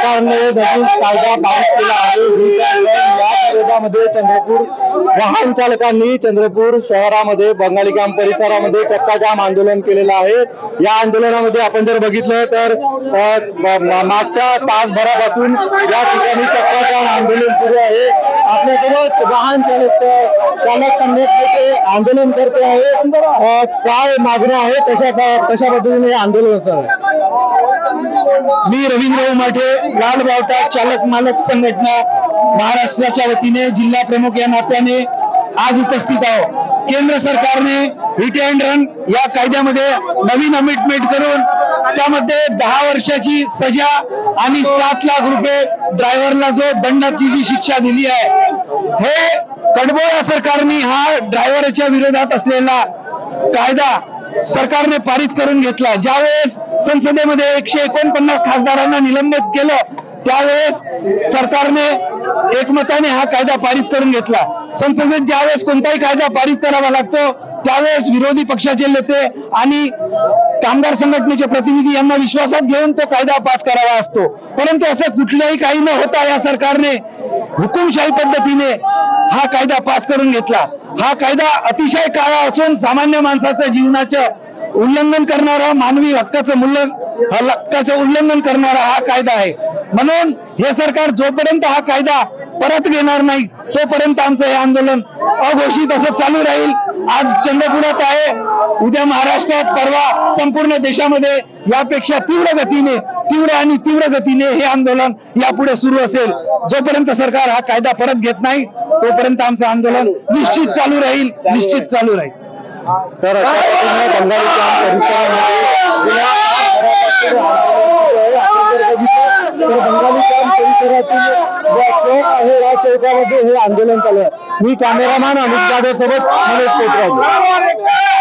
सरकारने नवीन कायदा पारित केला आहे. या विरोधामध्ये चंद्रपूर वाहन चालकांनी चंद्रपूर शहरामध्ये बंगाली काम परिसरामध्ये चक्काजाम आंदोलन केलेलं आहे. या आंदोलनामध्ये आपण जर बघितलं तर मागच्या तासभरापासून या ठिकाणी चक्काजाम आंदोलन सुरू आहे. आपल्यासोबत वाहन चालक चालक संघटनेचे आंदोलन करते आहे. काय मागण्या आहे कशा कशा पद्धतीने हे आंदोलन होत? मी रवींद्र उमाठे लाल बावटा चालक मालक संघटना महाराष्ट्राच्या वतीने जिल्हा प्रमुख या नात्याने आज उपस्थित आहोत. केंद्र सरकारने हिट अँड रन या कायद्यामध्ये नवीन अमेंडमेंट करून त्यामध्ये दहा वर्षाची सजा आणि सात लाख रुपये ड्रायव्हरला जो दंडाची जी शिक्षा दिली आहे हे कडबोळा सरकारने हा ड्रायव्हरच्या विरोधात असलेला कायदा सरकारने पारित करून घेतला. ज्यावेळेस संसदेमध्ये एकशे एकोणपन्नास खासदारांना निलंबित केलं त्यावेळेस सरकारने एकमताने हा कायदा पारित करून घेतला. संसदेत ज्यावेळेस कोणताही कायदा पारित करावा लागतो त्यावेळेस विरोधी पक्षाचे नेते आणि कामगार संघटनेचे प्रतिनिधी यांना विश्वासात घेऊन तो कायदा पास करावा असतो. परंतु असं कुठल्याही काही न होता या सरकारने हुकुमशाही पद्धतीने हा कायदा पास करून घेतला. हा कायदा अतिशय काळा असून सामान्य माणसाच्या जीवनाचं उल्लंघन करणारा मानवी हक्काचं मूल्य हक्काचं उल्लंघन करणारा हा कायदा आहे. म्हणून हे सरकार जोपर्यंत हा कायदा परत घेणार नाही तोपर्यंत आमचं हे आंदोलन अघोषित असं चालू राहील. आज चंद्रपुरात आहे उद्या महाराष्ट्रात परवा संपूर्ण देशामध्ये यापेक्षा तीव्र गतीने तीव्र आणि तीव्र गतीने हे आंदोलन यापुढे सुरू असेल. जोपर्यंत सरकार हा कायदा परत घेत नाही तोपर्यंत आमचं आंदोलन निश्चित चालू राहील निश्चित चालू राहील. तर हे आंदोलन चालू आहे मी कॅमेरामॅन अमित जाधव सोबत मनोज कोटराज